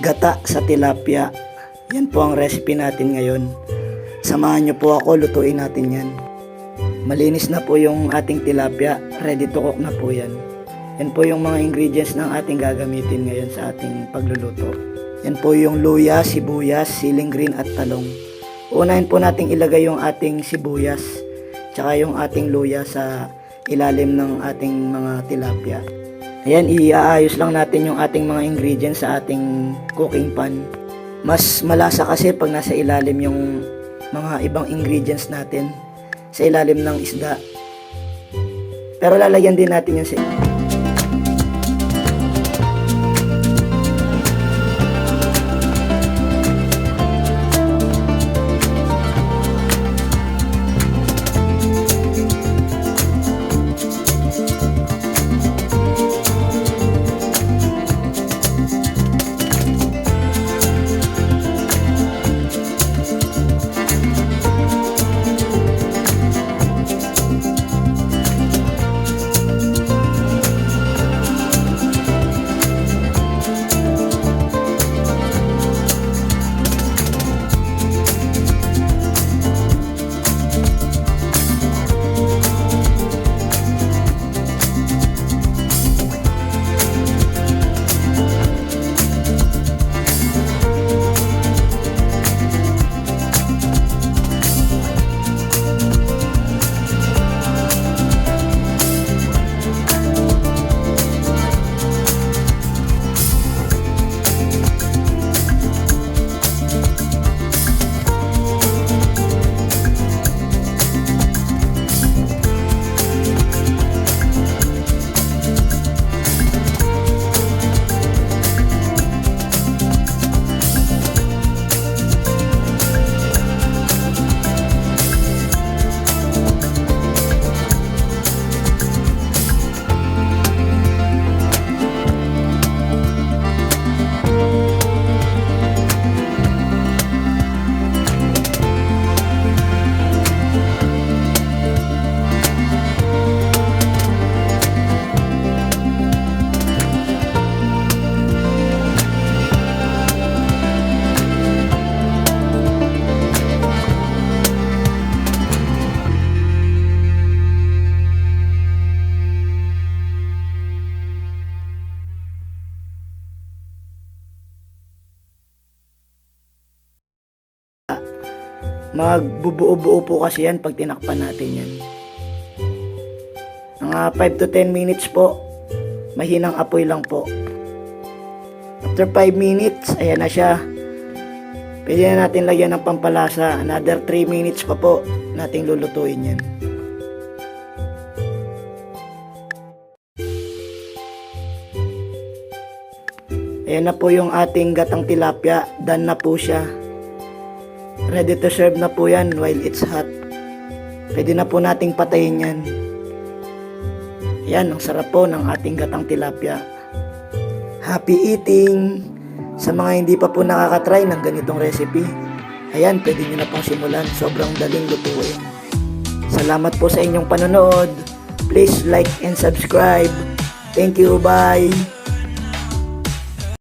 Gata sa tilapia. Yan po ang recipe natin ngayon. Samahan niyo po ako, lutuin natin yan. Malinis na po yung ating tilapia. Ready to cook na po yan. Yan po yung mga ingredients ng ating gagamitin ngayon sa ating pagluluto. Yan po yung luya, sibuyas, siling green at talong. Unahin po nating ilagay yung ating sibuyas tsaka yung ating luya sa ilalim ng ating mga tilapia. Ayan, iaayos lang natin yung ating mga ingredients sa ating cooking pan. Mas malasa kasi pag nasa ilalim yung mga ibang ingredients natin sa ilalim ng isda. Pero lalagyan din natin yung si magbubuo-buo po kasi yan pag tinakpan natin yan. Mga 5 to 10 minutes po, mahinang apoy lang po. After 5 minutes, ayan na siya. Pwede na natin lagyan ng pampalasa. Another 3 minutes pa po nating lulutuin yan. Ayan na po yung ating gatang tilapia. Done na po siya. Ready to serve na po yan while it's hot. Pwede na po nating patayin yan. Yan, ang sarap po ng ating gatang tilapia. Happy eating! Sa mga hindi pa po nakakatry ng ganitong recipe, ayan, pwede nyo na pong simulan. Sobrang daling lutuin. Salamat po sa inyong panonood. Please like and subscribe. Thank you. Bye!